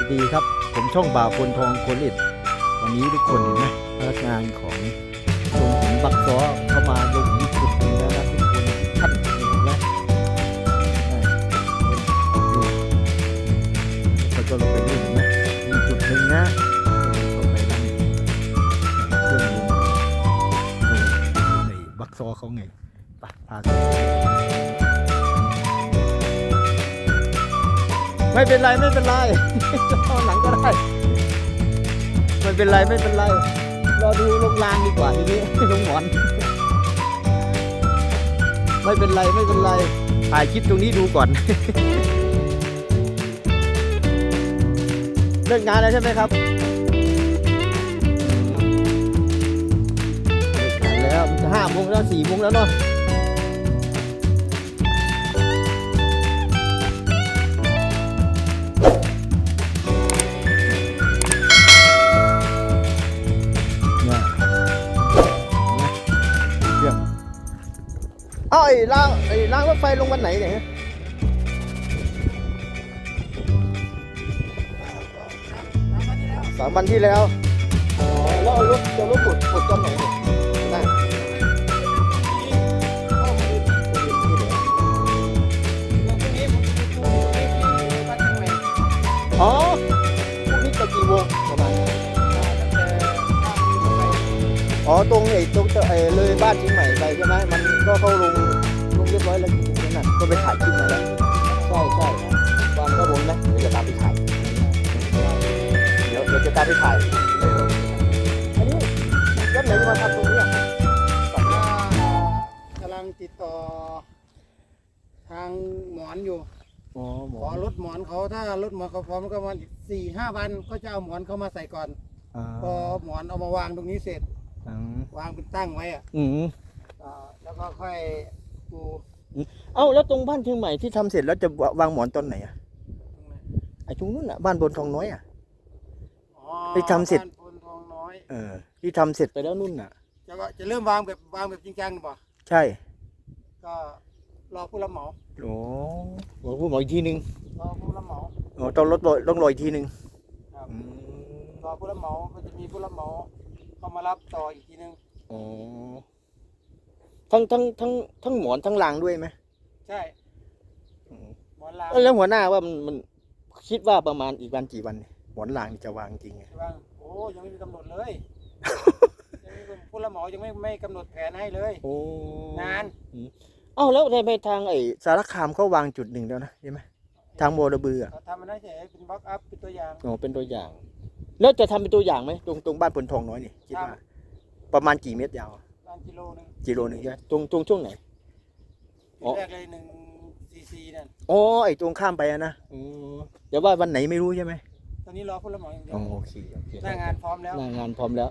วัสดีครับ ผมช่องบ่าวคนทองโคลิตวันนี้ทุกคนเห็นไหมพนักงานของโรงหินบักซอเข้ามาลงหินจุดหนึ่งแล้วนะทุกคนท่านเห็นไหมเขาจะลงไปดูเห็นไหมมีจุดหนึ่งนะลงไปนั่เครื่องลงในบักซอเขาไงไปพาไป ไม่เป็นไรไม่เป็นไรตอนหลังก็ได้ไม่เป็นไรไม่เป็นไรรอดูลงรางดีกว่าทีนี้ลงหมอน ไม่เป็นไรไม่เป็นไรถ่ายคลิปตรงนี้ดูก่อนเลิกงานแล้วใช่ไหมครับเลิกงานแล้วจะห้าโมงแล้วสี่โมงแล้วเนาะ ไอ้รางไอ้รางรถไฟลงวันไหนเนี่ยฮะสามวันที่แล้วอ๋อแล้วเอารถจะรถกดกดตอนไหนเนี่ยได้อ๋อพรุ่งนี้จะกี่โมงประมาณอ๋อตรงไอ้ตรงไอ้เลยบ้านเชียงใหม่ไปใช่ไหมมันก็เข้าลง รียบร้อยแล้วนั่นน่ะก็ไปถ่ายคลิปมาแล้วใช่ใช่วางก็บนนะเดี๋ยวจะตามไปถ่ายเดี๋ยวเดี๋ยวจะตามไปถ่ายอันนี้รถไหนจะมาทำตรงนี้อะกำลังติดต่อ ทางหมอนอยู่อ๋อหมขออรถหมอนเขาถ้ารถหมอนเขาพร้อมก็ประมาณสี่ห้าวันก็จะเอาหมอนเขามาใส่ก่อน อ่าพอหมอนเอามาวางตรงนี้เสร็จ อืมวางเป็นตั้งไว้อะอืม อ่าแล้วก็ค่อยปู เอ้าแล้วตรงบ้านเชียงใหม่ที่ทำเสร็จแล้วจะวางหมอนตอนไหนอะตรงไหนไอ้ตรงนู้นอะบ้านบนทองน้อยอะอ๋อไปทำเสร็จบ้านพลทองน้อยเออที่ทำเสร็จไปแล้วนู่นน่ะจะก็จะเริ่มวางแบบวางแบบจริงจังป่ะใช่ ก็รอผู้รับเหมาโอ้บอกพูดหมออีกทีนึงรอผู้รับเหมาโอ้ต้องลดลอยต้องลอยอีกทีนึงครับอืมรอผู้รับเหมาก็จะมีผู้รับเหมาเขามารับต่ออีกทีนึงอ๋อ ทั้งทั้งทั้งทั้งหมอนทั้งรางด้วยไหมใช่อืมหมอนลางเอ้าแล้วหัวหน้าว่ามันมันคิดว่าประมาณอีกวันกี่วันเนี่ยหมอนรางนี่จะวางจริงไงใช่ป่ะโอ้ยังไม่มีกำหนดเลยยังไม่ผู้รับเหมายังไม่ไม่กำหนดแผนให้เลยโอ้นานเอ้าแล้วทำไมทางไอ้สารคามเขาวางจุดหนึ่งแล้วนะใช่ไหมทางโมระบืออะเราทำมันได้เฉยเป็นบล็อกอัพเป็นตัวอย่างอ๋อเป็นตัวอย่าง แล้วจะทำเป็นตัวอย่างไหมตรงตรงบ้านพลทองน้อยนี่คิดว่าครับประมาณกี่เมตรยาวประมา ณกิโลหนึงกิโลหนึ่งใช่ไหมตรงตรงช่วงไหน อ๋อ แรกเลยหนึ่งซีซีนั่นอ๋อไอ้ตรงข้ามไปอะนะอืมเดี๋ยวว่าวันไหนไม่รู้ใช่ไหมตอนนี้รอผู้รับเหมาอย่างเดียอ๋อวโอเคโอเคหน้างานพร้อมแล้วหน้างานพร้อมแล้ว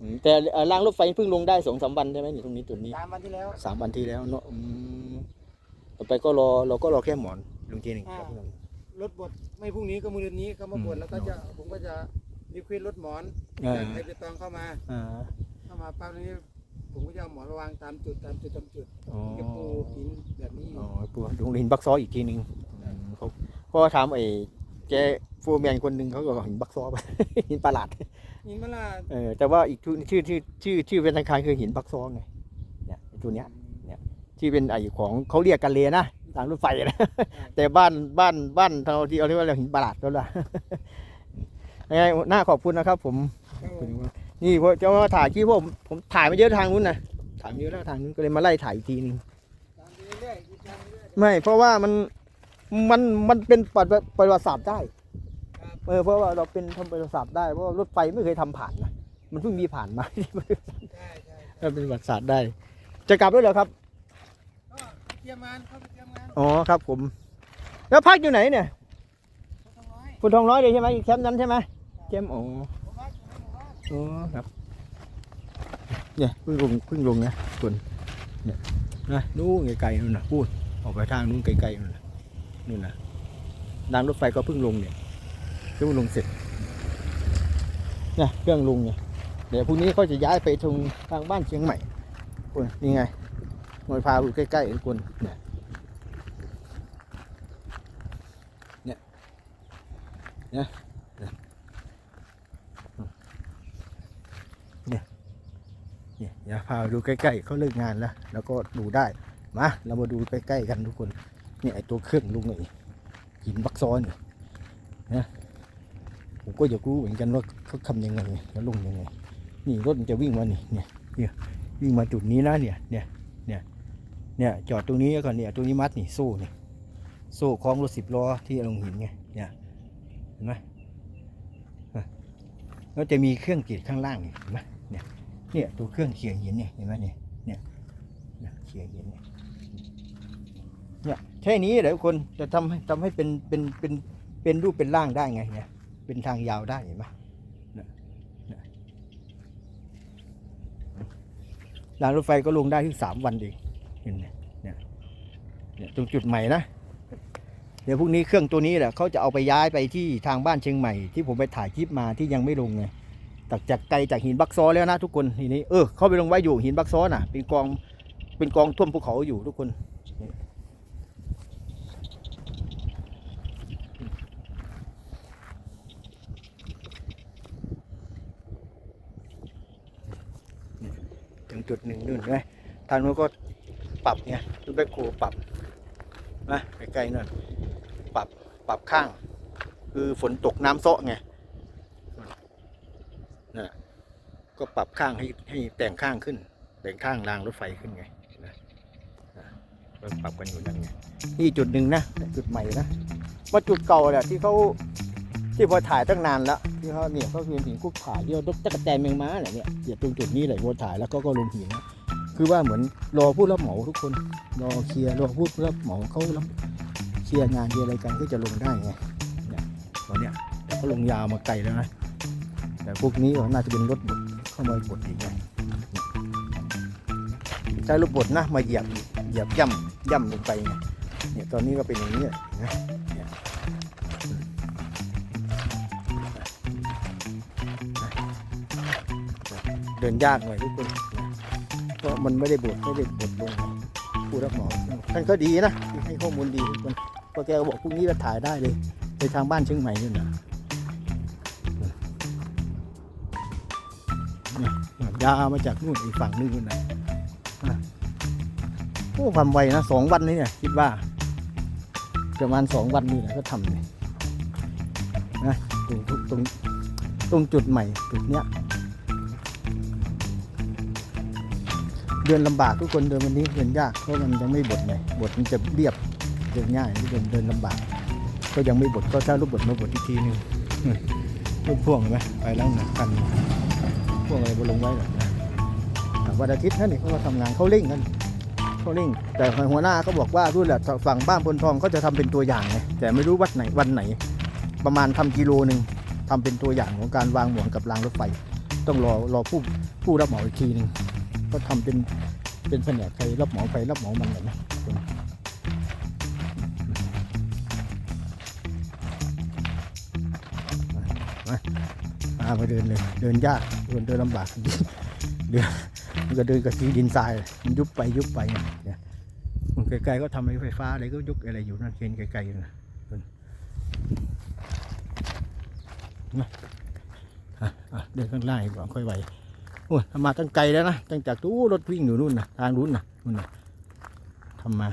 อืมแต่เอ่อรางรถไฟเพิ่งลงได้สองสามวันใช่ไหมนี่ตรงนี้ตัวนี้ตามวันที่แล้ว สามวันที่แล้วเนาะอืมต่อไปก็รอเราก็รอแค่หมอนลงทีหนึ่งครับรถบดไม่พรุ่งนี้ก็มือนี้เขามาบดอืมแล้วก็จะผมก็จะรีเควสรถหมอนอ่า จากไทยไปตองเข้ามา อ่าเข้ามาปั๊บนี้ ผมก็จะเอาหมอนมาวางตามจุดตามจุดตามจุดอ๋อจะปูหินแบบนี้อ๋อปูลงหินบักซออีกทีหนึ่งอืมเขาเพราะว่าถามไอ้แกฟูแมนคนหนึ่งเขาก็บอกหินบักซอไป หินประหลาดหินมะลาเออแต่ว่าอีกชื่อชื่อชื่อชื่อชื่อเป็นทางการคือหินบักซอไงเนี่ยไอ้ตัวเนี้ยที่เป็นไอของเขาเรียกกันเลยนะทางรถไฟนะ แต่บ้านบ้านบ้านเราที่เอาเรียกว่าหินประหลาดแล้วล่ะ ยังไงน่าขอบคุณนะครับ ผม ครับผม นี่พอจะมาถ่ายที่ผมผมถ่ายมาเยอะทางนู้นนะถ่ายมาเยอะแล้วทางนู้นก็เลยมาไล่ถ่ายอีกทีนึงตามไปเรื่อยๆติดตามไปเรื่อยไม่เพราะว่ามันมันมันเป็นประวัติประวัติศาสตร์ได้ครับเออเพราะว่าเราเป็นทำประวัติศาสตร์ได้เพราะว่ารถไฟไม่เคยทำผ่านนะมันเพิ่งมีผ่านมาใช่ใช่ถ้าเป็นประวัติศาสตร์ได้ จะกลับด้วยเหรอครับก็เตรียมงานเข้าไปเตรียมงานอ๋อครับผม แล้วพักอยู่ไหนเนี่ยเขาต้องน้อยคุณทองน้อยเลยใช่ไหมแคมป์นั้นใช่ไหมแคมป์อ๋อผมว่าอยู่ใน หมู่บ้ครับ เนี่ยเพิ่งลงเพิ่งลงนะคุณเนี่ยนะนู่นไกลๆนู่นนะพูดออกไปทางนู่นไกลๆนู่นนะนู่นนะรางรถไฟก็เพิ่งลงเนี่ยเพิ่งลงเสร็จเนี่ยเครื่องลงเนี่ยเดี๋ยวพรุ่งนี้เขาจะย้ายไปตรงทางบ้านเชียงใหม่คุณนี่ไงมวยพาอยู่ใกล้ๆคุณเนี่ยเนี่ยเนี่ยเนี่ยเนี่ยอย่าพาดูใกล้ๆเขาเลิกงานแล้ว แล้วก็ดูได้ มา เรามาดูใกล้ๆกันทุกคน เนี่ยไอตัวเครื่องลุงนี่หินบักซ้อนนี่นะผมก็อยากรู้เหมือนกันว่าเขาทำยังไงแล้วลงยังไง นี่รถมันจะวิ่งมานี่เนี่ยเนี่ยวิ่งมาจุดนี้นะเนี่ยเนี่ยเนี่ยเนี่ยจอดตรงนี้ก่อนเนี่ยตรงนี้มัดนี่โซ่นี่โซ่คล้องรถสิบล้อที่ลงหินไงเนี่ยเห็นไหมอะแล้วจะมีเครื่องกรีดข้างล่างนี่เห็นไหม เนี่ยตัวเครื่องเขี่ยหินเนี่ยเห็นไหมเนี่ยเนี่ยเนี่ยเขี่ยหินเนี่ยเนี่ยแค่นี้เดี๋ยวคนจะทำให้ทำให้เป็นเป็นเป็นเป็นรูปเป็นร่างได้ไงเนี่ยเป็นทางยาวได้เห็นไหมรางรถไฟก็ลงได้ที่สามวันเองเห็นไหมเนี่ยเนี่ยตรงจุดใหม่นะเดี๋ยวพรุ่งนี้เครื่องตัวนี้แหละเขาจะเอาไปย้ายไปที่ทางบ้านเชียงใหม่ ที่ผมไปถ่ายคลิปมาที่ยังไม่ลงไง จากจากไกลจากหินบักซอแล้วนะทุกคนทีนี้เออเขาไปลงไว้อยู่หินบักซอน่ะ เป็นกองเป็นกองท่วมภูเขาอยู่ทุกคนถึงจุดหนึ่งนู่นไงทางนู้นก็ปรับไงรูปแบบโคปรับนะไกลๆนั่นปรับปรับข้าง คือฝนตกน้ำเซาะไง นะก็ปรับข้างให้ให้แต่งข้างขึ้น แต่งข้างรางรถไฟขึ้นไงนะอะก็ปรับกันอยู่นั่นไงนี่จุดหนึ่งนะจุดใหม่นะว่าจุดเก่าแหละที่เขาที่พอถ่ายตั้งนานแล้วที่เขาเนี่ยเขาเป็นหินคุกถ่ายที่เราตกระแตนแมงม้าเนี่ยเนี่ยเดี๋ยวตรงจุดนี้แหละพอถ่ายแล้วก็ก็ลงหินนะคือว่าเหมือนรอผู้รับเหมาทุกคนรอเคลียร์รอผู้รับเหมาเขารับเคลียร์งานเคลียร์อะไรกันก็จะลงได้ไงเนี่ยตอนเนี้ยเขาลงยาวมาไกลแล้วนะ แต่พวกนี้น่าจะเป็นรถบดเข้ามาบดอีกไงใช้รถบดนะมาเหยียบเหยียบย่ำย่ำลงไปไงเนี่ยตอนนี้ก็เป็นอย่างนี้นไหมเดินยากหน่อยทุกคนเพราะมันไม่ได้บดไม่ได้บดลงผู้รับเหมาท่านก็ดีนะที่ให้ข้อมูลดีทุกคนพราะแกก็บอกพรุ่งนี้จะถ่ายได้เลย ไปทางบ้านเชียงใหม่นี่นะ ยาวมาจากนู่นอีกฝั่งนึงนู่นนะโอ้ความไวนะสองวันนี้เนี่ยคิดว่าประมาณสองวันนี่แหละก็ทำเนี่ยนะตรงตรงตรงตรงจุดใหม่จุดเนี้ยเดินลำบากทุกคนเดินวันนี้เดินยากเพราะมันยังไม่บดไงบดมันจะเรียบเดินง่ายทุกคนเดินลำบาก ก็ยังไม่บดก็ถ้ารูปบดมาบดอีกทีนึงอืมรูปพ่วงไหมไปแล้วนะคัน พวงอะไรบนลงไว้หรอกนะวันอาทิตย์นั่นนี่เขามาทำงานเขาเร่งกันเขาเร่ง แต่หัวหน้าเขาบอกว่ารุ่นแหละฝั่งบ้านพลทองเขาจะทำเป็นตัวอย่างไงแต่ไม่รู้วัดไหนวันไหน ประมาณทำกิโลหนึ่งทำเป็นตัวอย่างของการวางหมวงกับรางรถไฟ ต้องรอรอผู้ผู้รับเหมาอีกทีหนึ่งก็ทำเป็นเป็นแผนกใครรับเหมาไปรับเหมามันเลยนะ พามาเดินเลย เดินยากเดินเดินลำบากเดินมันก็เดินกับทีดินทรายมันยุบไปยุบไปเนี่ยมันไกลๆก็ทำอะไรไฟฟ้าอะไรก็ยุกอะไรอยู่นั่นเห็นไกลๆนะนะอะอะเดินข้างล่างก่อนค่อยไหวโอ้ยมาตั้งไกลแล้วนะตั้งจากตู้รถวิ่งอยู่นู่นนะทางนู้นนะนู่นนะทำมา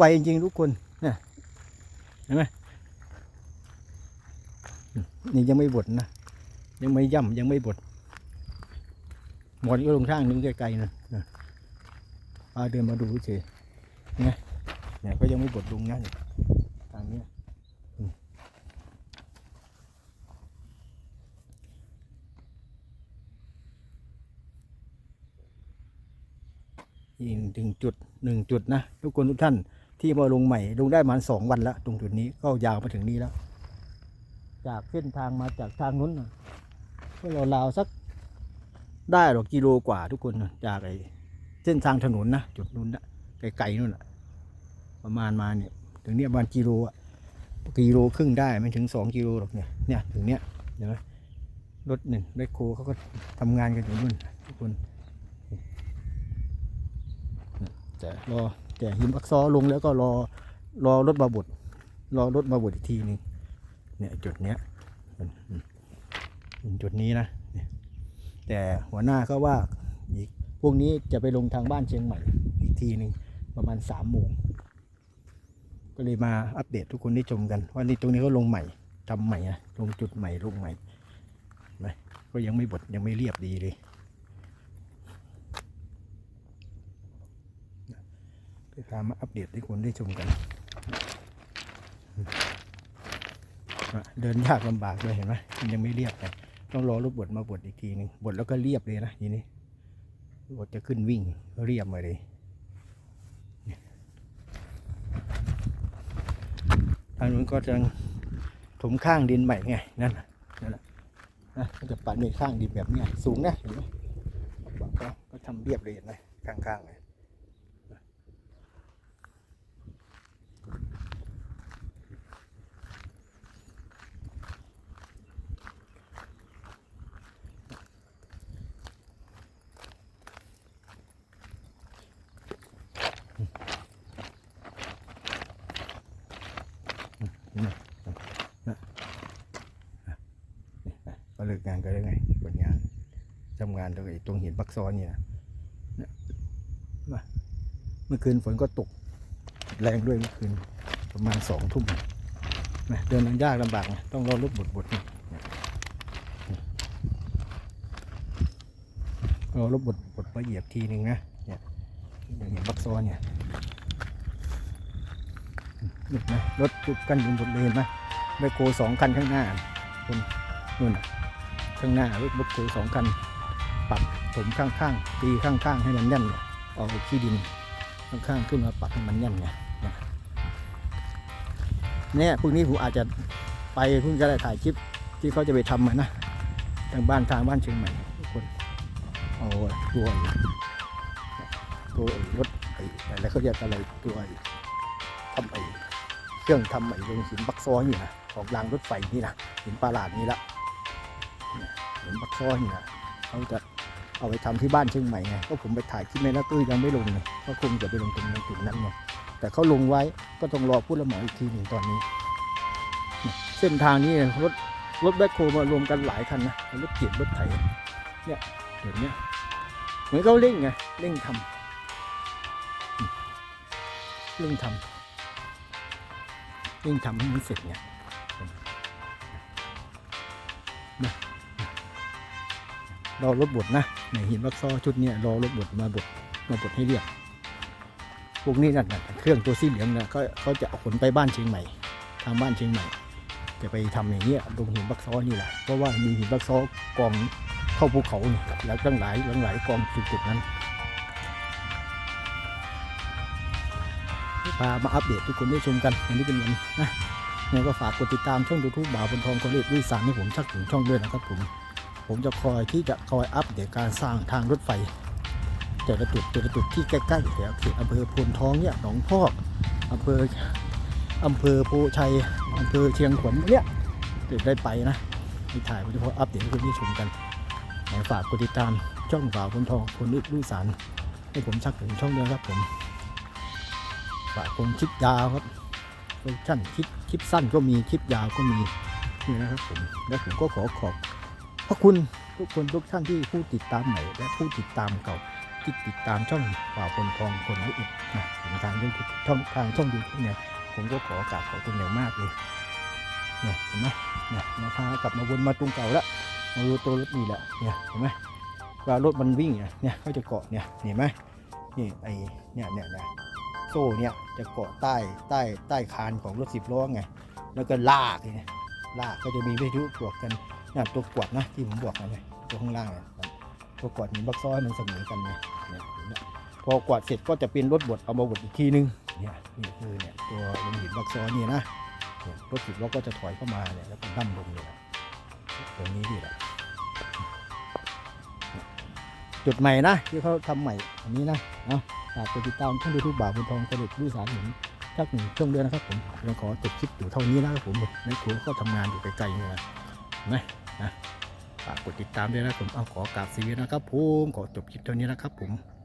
ไวจริงๆทุกคนเนี่ยเห็นไหมนี่ยังไม่บดนะ ยังไม่ย่ำยังไม่บดหมดก็ลงทางนึงไกลๆนะนะพาเดินมาดูเฉยนไหมเนี่ยก็ยังไม่บดลงนะเนี่ยทางเนี้ยอืมอีกหนึ่งจุดหนึ่งจุดนะ ทุกคนทุกท่าน ที่มาลงใหม่ลงได้ประมาณสองวันแล้ว ตรงจุดนี้ก็ยาวมาถึงนี้แล้ว จากเส้นทางมาจากทางนู้นก็ราวสักได้หรอกกิโลกว่าทุกคนจากไอ้เส้นทางถนนนะจุดนู้นนะไกลๆนู่นนะประมาณมาเนี่ยถึงเนี่ยประมาณกิโลอะกิโลครึ่งได้ไม่ถึงสองกิโลหรอกเนี่ยเนี่ยถึงเนี่ยเห็นไหมรถหนึ่งรถโคเขาก็ทำงานกันอยู่นู่นทุกคนจะรอ แต่หินอักซอลงแล้วก็รอรอรถมาบดรอรถมาบดอีกทีหนึงเนี่ยจุดเนี้ยจุดนี้นะแต่หัวหน้าก็ว่าอีกพวกนี้จะไปลงทางบ้านเชียงใหม่อีกทีหนึ่งประมาณสามโมงก็เลยมาอัปเดตทุกคนได้ชมกันว่านี่ตรงนี้ก็ลงใหม่ทำใหม่นะลงจุดใหม่ลงใหม่นไหมก็ยังไม่บดยังไม่เรียบดีเลย ก็พามาอัปเดตให้คนได้ชมกัน เดินยากลำบากเลยเห็นไหมมันยังไม่เรียบเลยต้องรอรถบดมาบดอีกทีหนึ่งบดแล้วก็เรียบเลยนะทีนี้บดจะขึ้นวิ่งเรียบมาเลยทางนู้นก็จะถมข้างดินใหม่ไงนั่นนั่นแหละนะก็จะปัดในข้างดินแบบนี้สูงนะเห็นไหมก็ก็ทำเรียบเลยเห็นไหมข้างๆเลย ก็เลิกงานก็ได้ไงผลงานทำงานตรงไอ้ตรงหินปักซ้อนเนี่ยนะเนี่ยมาเมื่อคืนฝนก็ตกแรงด้วยเมื่อคืนประมาณสองทุ่มนะเดินทางยากลำบากไงต้องรอรถบดบดนี่รอรถบดบดมาเหยียบทีหนึ่งนะเนี่ยอย่างเห็นปักซ้อนเนี่ยเห็นไหมรถจุดกันอยู่บนเลนไหมไมโครสองคันข้างหน้าคนนู่น ข้างหน้ารถบดโคสองคันปรับผมข้างๆตีข้างๆ ให้มันแน่นเนี่ยเอาขี้ดินข้างๆขึ้นมาปรับให้มันแน่นไงเนี่ยพรุ่งนี้ผมอาจจะไปเพิ่งจะได้ถ่ายคลิปที่เขาจะไปทำมานะทางบ้านทางบ้านเชียงใหม่ทุกคนเอาตัวตัวรถไอ้อะไรเขาเรียกอะไรตัวไอ้ทำไอ้เครื่องทำไอ้ลงหินบักซ้อนี่นะของรางรถไฟนี่นะหินปลาหลาดนี่ละ เนี่ยหินบักซ้อนี่นะเขาจะเอาไปทำที่บ้านเชียงใหม่ไงก็ผมไปถ่ายคลิปในนักตื้อยังไม่ลงเลยก็คงจะไปลงตรงนั้นจุดนั้นไงแต่เขาลงไว้ก็ต้องรอผู้รับเหมาอีกทีหนึ่งตอนนี้ เส้นทางนี้รถรถแบ็คโฮมารวมกันหลายคันนะรถเกียรรถไถเนี่ยเดี๋ยวนี้เหมือนเขาเร่งไงเร่งทำอืมเร่งทำเร่งทำให้มันเสร็จไง รอรถบดนะในหินวักซอชุดนี้รอรถบดมาบดมาบดให้เรียบพวกนี้นั่นนะเครื่องตัวสีเหลืองนะเขาเขาจะเอาขนไปบ้านเชียงใหม่ทางบ้านเชียงใหม่ จะไปทำอย่างเงี้ยตรงหินวักซอนี่แหละเพราะว่ามีหินวักซอกองเข้าภูเขาเนี่ยแล้วตั้งหลายตั้งหลายกองจุดๆนั้นพามาอัปเดตทุกคนได้ชมกันวันนี้เป็นวันนะยังไงก็ฝากกดติดตามช่องยูทูบบ่าวบนทองคนเล็กด้วยสารให้ผมชักถึงช่องด้วยนะครับผม ผมจะคอยที่จะคอยอัปเดตการสร้างทางรถไฟแต่ละจุดแต่ละจุดที่ใกล้ๆแถวเขตอำเภอโพนทองเนี่ยหนองพอกอำเภออำเภอโพชัยอำเภอเชียงขวัญเนี่ยจะได้ไปนะมีถ่ายวิดีโออัปเดตให้คุณได้ชมกันฝากกดติดตามช่องบ่าวบนทองคนลึกลุยสารให้ผมชักถึงช่องเด้วครับผมฝากผมคลิปยาวครับเวอร์ชั่นคลิปคลิปสั้นก็มีคลิปยาวก็มีนี่นะครับผมและผมก็ขอขอบ ขอบคุณทุกคนทุกท่านที่ผู้ติดตามใหม่และผู้ติดตามเก่าที่ติดตามช่องฝ่าคนทองคนลุกนะผมทางช่องช่องทางช่องยูทูบเนี่ยผมก็ขอกราบขอบคุณอย่างมากเลยเนี่ยเห็นไหมเนี่ยมาพากลับมาวนมาตรงเก่าแล้วมาดูตัวรถนี่แหละเนี่ยเห็นไหมเวลารถมันวิ่งเนี่ยเนี่ยเขาจะเกาะเนี่ยเห็นไหมนี่ไอเนี่ยเนี่ยเนี่ยโซ่เนี่ยจะเกาะใต้ใต้ใต้คานของรถสิบล้อไงแล้วก็ลากเนี่ยลากก็จะมีวิทยุตรวจกัน นี่ตัวกวดนะที่ผมบอกนะเลยตัวข้างล่างเนี่ยตัวกวดหินบักซ้อยมันเสมอกันเนี่ยเนี่ยเห็นไหมพอกวาดเสร็จก็จะเป็นรถบดเอามาบดอีกทีนึงเนี่ยนี่คือเนี่ยตัวลงหินบักซ้อยนี่นะรถสิบล้อก็จะถอยเข้ามาเนี่ยแล้วก็ดั้มลงเนี่ยตรงนี้ดีแหละจุดใหม่นะที่เขาทำใหม่อันนี้นะเนาะฝากติดตามช่องยูทูบบาบุญทองกระดิกวิสารหินถ้าสักหนึ่งช่วงเดือนนะครับผมยังขอจบคลิปอยู่เท่านี้นะครับผมในครัวก็ทำงานอยู่ไกลๆเลยนะเห็ นะฝากกดติดตามด้วยนะครับผมเอาขอกราบสีนะครับผมขอจบคลิปเท่านี้นะครับผม